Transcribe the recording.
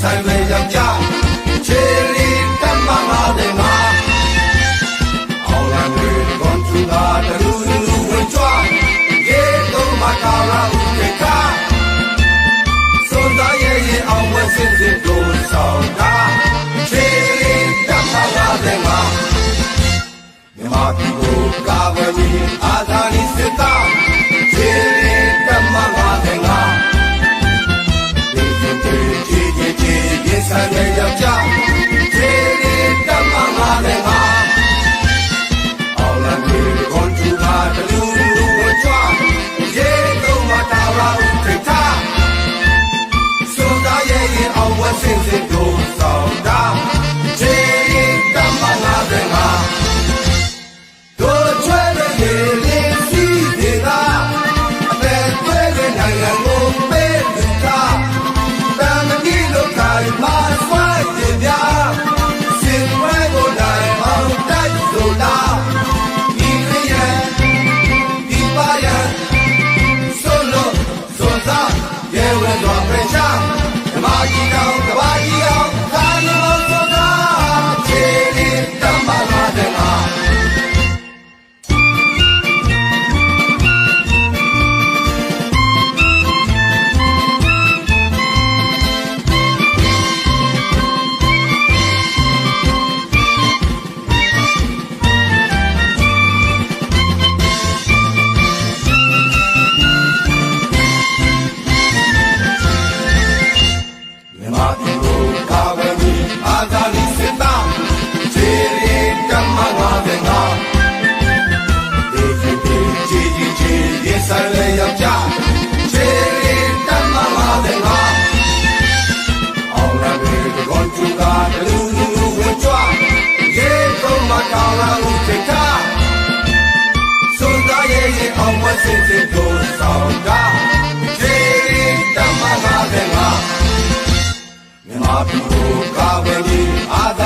ဆိုင်ပဲရောက်ကြချီလီတမငါတဲ့ငါအောင်လံတွေကွန်ထူလာတလူလူဝင်ကြွရေတော့မကာလာဦးခေကာစွန်သားရဲ့ရင်အောင်ဝဲစစ်စစ်တို့ဆောင်တာချီလီတမငါတဲ့ငါမြမတီကိုကာဝယ်ပြီး sem ရဲ့ရင်အောင်ဝတ်စစ်စစ်ကိုဆောင်တာဂျေရီတမန်ငါပဲငါမြန်မာပြည်ကိုကာဝယ်ပြီးအာသာ